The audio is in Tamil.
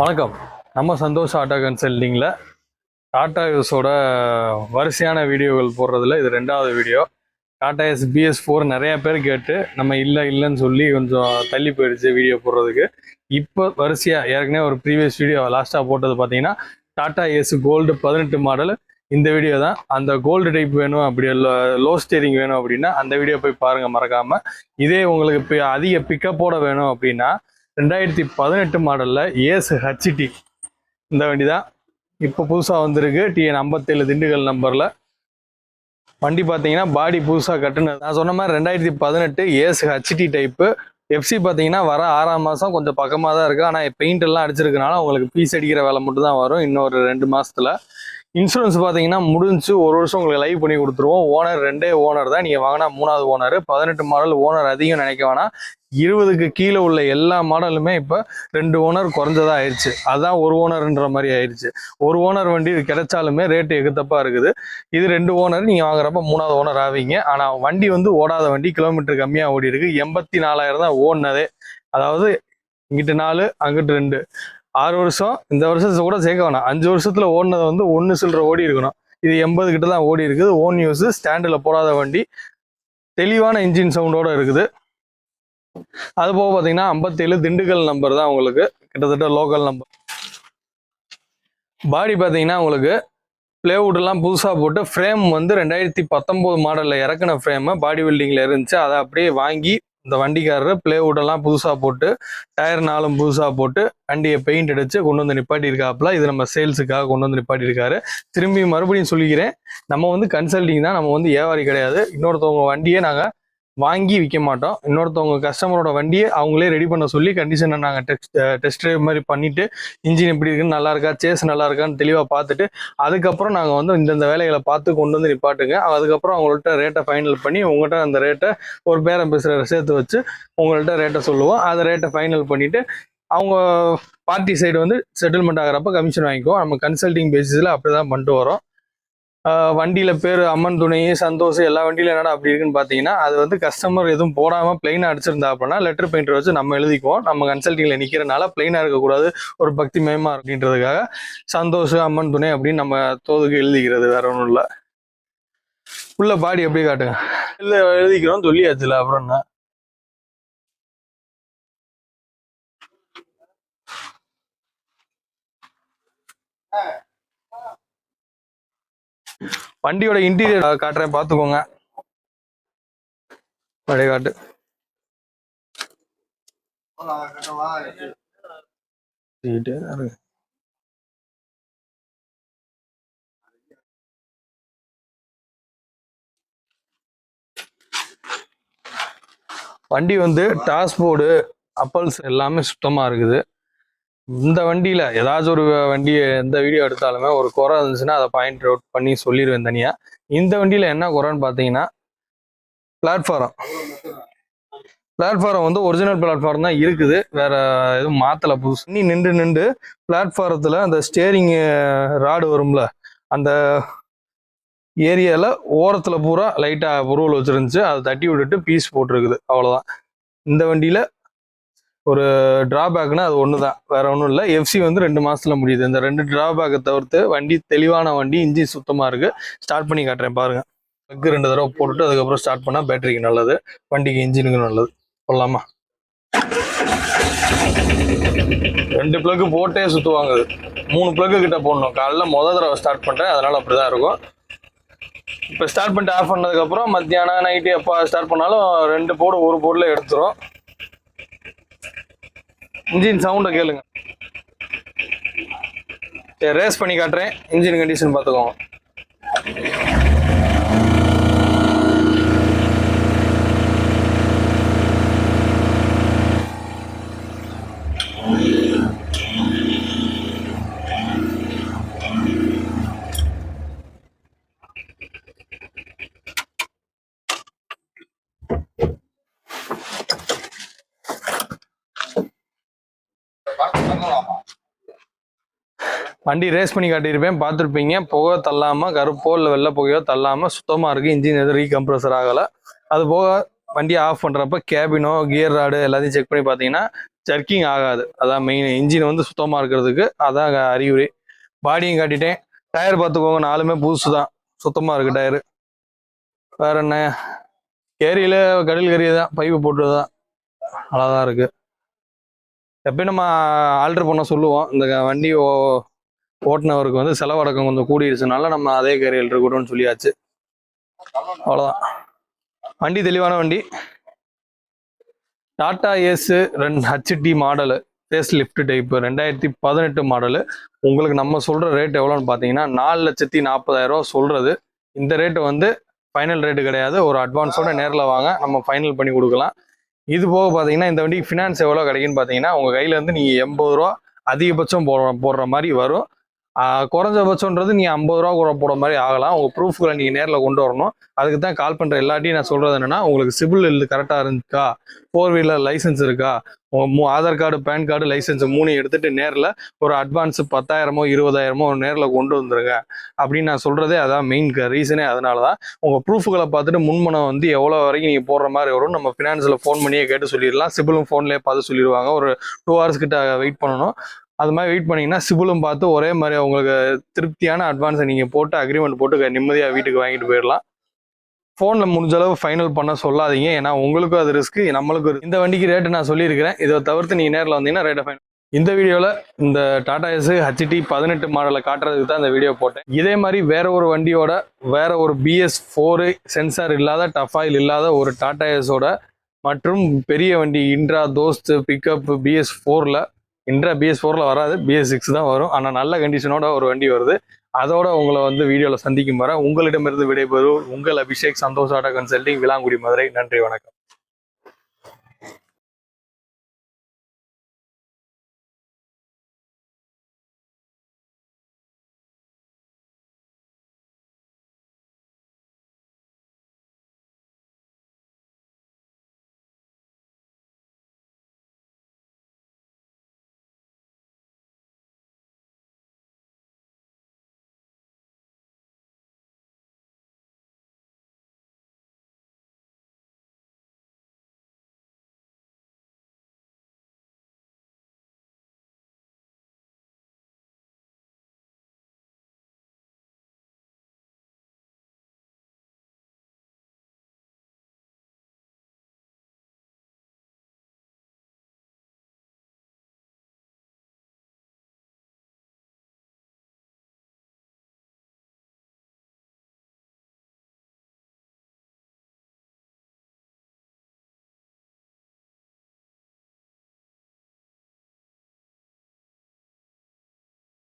வணக்கம். நம்ம சந்தோஷ் ஆட்டோ கன்சல்டிங்கில் டாடா யூஸோட வரிசையான வீடியோகள் போடுறதுல இது ரெண்டாவது video. Tata Ace BS four நிறையா பேர் கேட்டு நம்ம இல்லை இல்லைன்னு சொல்லி கொஞ்சம் தள்ளி போயிடுச்சு வீடியோ போடுறதுக்கு. இப்போ வரிசையாக ஏற்கனவே ஒரு ப்ரீவியஸ் வீடியோ லாஸ்ட்டாக போட்டது பார்த்தீங்கன்னா டாடா எஸ் கோல்டு பதினெட்டு மாடல் இந்த வீடியோ தான். அந்த கோல்டு டைப் வேணும் அப்படி லோ ஸ்டேரிங் வேணும் அப்படின்னா அந்த வீடியோ போய் பாருங்கள் மறக்காமல் இதே உங்களுக்கு இப்போ அதிக பிக்கப்போட வேணும் அப்படின்னா ரெண்டாயிரத்தி பதினெட்டு மாடலில் ஏசு ஹச்டி இந்த வண்டி தான் இப்போ புதுசாக வந்திருக்கு. டிஎன் ஐம்பத்தேழு திண்டுக்கல் நம்பரில். வண்டி பார்த்தீங்கன்னா பாடி புதுசாக கட்டுனது. நான் சொன்ன மாதிரி ரெண்டாயிரத்தி பதினெட்டு ஏசு ஹச்டி டைப்பு எஃப்சி பார்த்தீங்கன்னா வர ஆறாம் மாதம் கொஞ்சம் பக்கமாக தான் இருக்குது ஆனால் பெயிண்ட் எல்லாம் அடிச்சிருக்கனால உங்களுக்கு பீஸ் அடிக்கிற வேலை மட்டும் தான் வரும். இன்னொரு ரெண்டு மாதத்தில் இன்சூரன்ஸ் பார்த்தீங்கன்னா முடிஞ்சு ஒரு வருஷம் உங்களுக்கு லைவ் பண்ணி கொடுத்துருவோம். ஓனர் ரெண்டே ஓனர் தான். நீங்கள் வாங்கினா மூணாவது ஓனர் பதினெட்டு மாடல் ஓனர் அதிகம் நினைக்க வேணாம். இருபதுக்கு கீழே உள்ள எல்லா மாடலுமே இப்போ ரெண்டு ஓனர் குறைஞ்சதாக ஆயிடுச்சு அதான் ஒரு ஓனர்ன்ற மாதிரி ஆயிடுச்சு ஒரு ஓனர் வண்டி கிடைச்சாலுமே ரேட்டு எகுத்தப்பாக இருக்குது. இது ரெண்டு ஓனர் நீங்கள் வாங்குறப்ப மூணாவது ஓனர் ஆவீங்க. ஆனால் வண்டி வந்து ஓடாத வண்டி கிலோமீட்டர் கம்மியாக ஓடி இருக்கு. எண்பத்தி நாலாயிரம் தான் ஓடினதே. அதாவது இங்கிட்டு நாலு அங்கிட்டு ரெண்டு. ஆறு வருஷம் இந்த வருஷத்தை கூட சேர்க்க வேணாம். அஞ்சு வருஷத்தில் ஓடினது வந்து ஒன்று சில்லற ஓடி இருக்கணும். இது எண்பது கிட்ட தான் ஓடி இருக்குது. ஓன் யூஸ் ஸ்டாண்டில் போடாத வண்டி. தெளிவான இன்ஜின் சவுண்டோடு இருக்குது. அது போக பார்த்தீங்கன்னா ஐம்பத்தேழு திண்டுக்கல் நம்பர் தான் உங்களுக்கு கிட்டத்தட்ட லோக்கல் நம்பர் பாடி பார்த்தீங்கன்னா உங்களுக்கு பிளேவுட்லாம் புதுசாக போட்டு ஃப்ரேம் வந்து ரெண்டாயிரத்தி பத்தொம்போது மாடலில் இறக்குன ஃப்ரேமு பாடி பில்டிங்கில் இருந்துச்சு. அதை அப்படியே வாங்கி இந்த வண்டிக்காரரு பிளேவுட் எல்லாம் புதுசாக போட்டு டயர் நாலும் புதுசாக போட்டு வண்டியை பெயிண்ட் அடிச்சு கொண்டு வந்து நிப்பாட்டியிருக்காப்புல. இது நம்ம சேல்ஸுக்காக கொண்டு வந்து நிப்பாட்டியிருக்காரு. திரும்பி மறுபடியும் சொல்லிக்கிறேன். நம்ம வந்து கன்சல்டிங் தான். நம்ம வந்து வியாபாரி கிடையாது. இன்னொருத்தவங்க வண்டியை நாங்கள் வாங்கி விற்க மாட்டோம். இன்னொருத்தவங்க கஸ்டமரோட வண்டியை அவங்களே ரெடி பண்ண சொல்லி கண்டிஷனை நாங்கள் டெஸ்ட் டெஸ்ட் ட்ரைவ் மாதிரி பண்ணிவிட்டு இன்ஜின் எப்படி இருக்குன்னு நல்லா இருக்கா சேஸ் நல்லா இருக்கான்னு தெளிவாக பார்த்துட்டு அதுக்கப்புறம் நாங்கள் வந்து இந்தந்த வேலைகளை பார்த்து கொண்டு வந்து நிப்பாட்டுங்க. அதுக்கப்புறம் அவங்கள்ட்ட ரேட்டை ஃபைனல் பண்ணி உங்கள்கிட்ட அந்த ரேட்டை ஒரு பேரம் பேசுகிற சேர்த்து வச்சு உங்கள்கிட்ட ரேட்டை சொல்லுவோம். அந்த ரேட்டை ஃபைனல் பண்ணிவிட்டு அவங்க பார்ட்டி சைடு வந்து செட்டில்மெண்ட் ஆகிறப்ப கமிஷன் வாங்கிக்குவோம். நம்ம கன்சல்டிங் பேசிஸில் அப்படி தான் பண்ணிட்டு வரோம். வண்டியில பேர் அம்மன் துணை சந்தோஷ் எல்லா வண்டியில என்னடா அப்படி இருக்குன்னு பார்த்தீங்கன்னா அது வந்து கஸ்டமர் எதுவும் போடாமல் பிளைனா அடிச்சிருந்தா அப்படின்னா லெட்டர் பெயிண்டர் வச்சு நம்ம எழுதிக்குவோம். நம்ம கன்சல்டிங்கில் நிற்கிறனால பிளைனா இருக்கக்கூடாது ஒரு பக்தி மயமா அப்படின்றதுக்காக சந்தோஷ் அம்மன் துணை அப்படின்னு நம்ம தோதுக்கு எழுதிக்கிறது வேற ஒன்றும் இல்லை. உள்ள பாடி எப்படி காட்டுங்க. இல்லை எழுதிக்கிறோம் சொல்லியாச்சுல அப்புறம் என்ன? வண்டியோட இன்டீரியர் காட்டுறேன் பார்த்துக்கோங்க அப்படியே காட்டு. வண்டி வந்து டாஸ்போர்டு அப்பல்ஸ் எல்லாமே சுத்தமாக இருக்குது. இந்த வண்டியில் ஏதாச்சும் ஒரு வண்டி எந்த வீடியோ எடுத்தாலுமே ஒரு குறை இருந்துச்சுன்னா அதை பாயிண்ட் அவுட் பண்ணி சொல்லிடுவேன் தனியாக இந்த வண்டியில் என்ன குறைன்னு பார்த்தீங்கன்னா பிளாட்ஃபாரம் பிளாட்ஃபாரம் வந்து ஒரிஜினல் பிளாட்ஃபாரம் தான் இருக்குது. வேற எதுவும் மாத்தலை புதுசு. நீ நின்று நின்று பிளாட்ஃபாரத்தில் அந்த ஸ்டேரிங் ராடு வரும்ல அந்த ஏரியாவில் ஓரத்தில் பூரா லைட்டாக பொருள் வச்சுருந்துச்சு. அதை தட்டி விட்டுட்டு பீஸ் போட்டிருக்குது. அவ்வளோதான் இந்த வண்டியில் ஒரு டிராபேக்னா அது ஒன்று தான் வேற ஒன்றும் இல்லை. எஃப்சி வந்து ரெண்டு மாசத்துல முடியுது. இந்த ரெண்டு டிராபேக்கை தவிர்த்து வண்டி தெளிவான வண்டி இன்ஜின் சுத்தமாக இருக்கு. ஸ்டார்ட் பண்ணி காட்டுறேன் பாருங்க. ப்ளக்கு ரெண்டு தடவை போட்டுட்டு அதுக்கப்புறம் ஸ்டார்ட் பண்ணால் பேட்டரிக்கு நல்லது. வண்டிக்கு இன்ஜினுக்கு நல்லது. சொல்லலாமா ரெண்டு பிளக்கு போட்டே சுற்றுவாங்க அது. மூணு பிளக்கு கிட்ட போடணும். காலைல முத தடவை ஸ்டார்ட் பண்ணுறேன் அதனால அப்படிதான் இருக்கும். இப்போ ஸ்டார்ட் பண்ணிட்டு ஆஃப் பண்ணதுக்கப்புறம் மத்தியானம் நைட்டு எப்போ ஸ்டார்ட் பண்ணாலும் ரெண்டு போடு ஒரு போர்டில் எடுத்துரும். இன்ஜின் சவுண்டை கேளுங்க. சரி ரேஸ் பண்ணி காட்டுறேன். இன்ஜின் கண்டிஷன் பார்த்துக்கோங்க. வண்டி ரேஸ் பண்ணி காட்டியிருப்பேன் பார்த்துருப்பீங்க. புகை தள்ளாமல் கருப்போ இல்லை வெள்ளை புகையோ தள்ளாமல் சுத்தமாக இருக்குது இன்ஜின் எதுவும் ரீகம்ப்ரஸர் ஆகலை. அது போக வண்டியை ஆஃப் பண்ணுறப்ப கேபினோ கியர் ராடு எல்லாத்தையும் செக் பண்ணி பார்த்தீங்கன்னா ஜர்க்கிங் ஆகாது. அதான் மெயின் இன்ஜின் வந்து சுத்தமாக இருக்கிறதுக்கு அதான் அறிகுறி. பாடியும் காட்டிட்டேன். டயர் பார்த்துக்கோங்க நாலுமே புதுசு தான் சுத்தமாக இருக்கு டயரு வேற என்ன? கேரியில் கடல் கறி தான் பைப்பு போட்டது தான் அவ்வளோதான் இருக்கு. எப்பயும் நம்ம ஆல்டர் பண்ண சொல்லுவோம். இந்த வண்டி ஓ- வந்து செலவடக்கம் கொஞ்சம் கூடிடுச்சுனால நம்ம அதே கேரியல் இருக்கட்டும்னு சொல்லியாச்சு. அவ்வளோதான் வண்டி தெளிவான வண்டி. டாடா ஏஸ் ரெண்டு HT model face lift type ரெண்டாயிரத்தி பதினெட்டு மாடலு உங்களுக்கு நம்ம சொல்கிற ரேட் எவ்வளோன்னு பார்த்தீங்கன்னா நாலு லட்சத்தி நாற்பதாயிரம் ரூபா இந்த ரேட்டு வந்து ஃபைனல் ரேட்டு கிடையாது. ஒரு அட்வான்ஸோட நேரில் வாங்க. நம்ம ஃபைனல் பண்ணி கொடுக்கலாம். இது போக பார்த்தீங்கன்னா இந்த வண்டிக்கு ஃபினான்ஸ் எவ்வளோ கிடைக்குன்னு பார்த்தீங்கன்னா உங்கள் கையிலேருந்து நீங்கள் எண்பது ரூபா அதிகபட்சம் போடுற போடுற மாதிரி வரும். குறைஞ்சபட்சம்ன்றது நீங்கள் ஐம்பது ரூபா கூட போட மாதிரி ஆகலாம். உங்கள் ப்ரூஃப்களை நீங்கள் நேரில் கொண்டு வரணும். அதுக்கு தான் கால் பண்ணுற எல்லாட்டையும் நான் சொல்கிறது என்னன்னா உங்களுக்கு சிபில் இது கரெக்டாக இருந்துக்கா ஃபோர் வீலர் லைசன்ஸ் இருக்கா? மூ Aadhaar card PAN card license மூணையும் எடுத்துட்டு நேரில் ஒரு அட்வான்ஸ் பத்தாயிரமோ இருபதாயிரமோ நேரில் கொண்டு வந்துருங்க. அப்படின்னு நான் சொல்றதே அதான் மெயின் ரீசனே அதனால தான் உங்கள் ப்ரூஃப்களை பார்த்துட்டு முன்மனம் வந்து எவ்வளோ வரைக்கும் நீங்கள் போடுற மாதிரி வரும். நம்ம ஃபினான்ஸில் ஃபோன் பண்ணியே கேட்டு சொல்லிடலாம். சிபிலும் ஃபோன்லேயே பார்த்து சொல்லிடுவாங்க. ஒரு டூ ஹவர்ஸ் கிட்ட வெயிட் பண்ணணும். அது மாதிரி வெயிட் பண்ணீங்கன்னா சிபிலும் பார்த்து ஒரே மாதிரி உங்களுக்கு திருப்தியான அட்வான்ஸை நீங்கள் போட்டு அக்ரிமெண்ட் போட்டு நிம்மதியாக வீட்டுக்கு வாங்கிட்டு போயிடலாம். ஃபோனில் முடிஞ்ச அளவு ஃபைனல் பண்ண சொல்லாதீங்க. ஏன்னா உங்களுக்கும் அது ரிஸ்க்கு நம்மளுக்கும் இந்த வண்டிக்கு ரேட்டு நான் சொல்லியிருக்கிறேன். இதை தவிர்த்து நீங்கள் நேரில் வந்தீங்கன்னா ரேட்டை ஃபைன் இந்த வீடியோவில் இந்த டாடா எஸ் ஹச்டி பதினெட்டு மாடலை காட்டுறதுக்கு தான் இந்த வீடியோ போட்டேன். இதே மாதிரி வேற ஒரு வண்டியோட வேற ஒரு பிஎஸ் ஃபோரு சென்சார் இல்லாத டஃபாயில் இல்லாத ஒரு டாடா எஸோட மற்றும் பெரிய வண்டி இன்ட்ரா தோஸ்து பிக்கப் பிஎஸ் ஃபோரில் இன்ட்ரா பிஎஸ் ஃபோரில் வராது பிஎஸ் சிக்ஸ் தான் வரும். ஆனால் நல்ல கண்டிஷனோட ஒரு வண்டி வருது. அதோட உங்களை வந்து வீடியோவில் சந்திக்கும் வர உங்களிடமிருந்து விடைபெறும் உங்கள் அபிஷேக் சந்தோஷ் ஆட்டோ கன்சல்டிங் விலாங்குடி மதுரை. நன்றி வணக்கம்.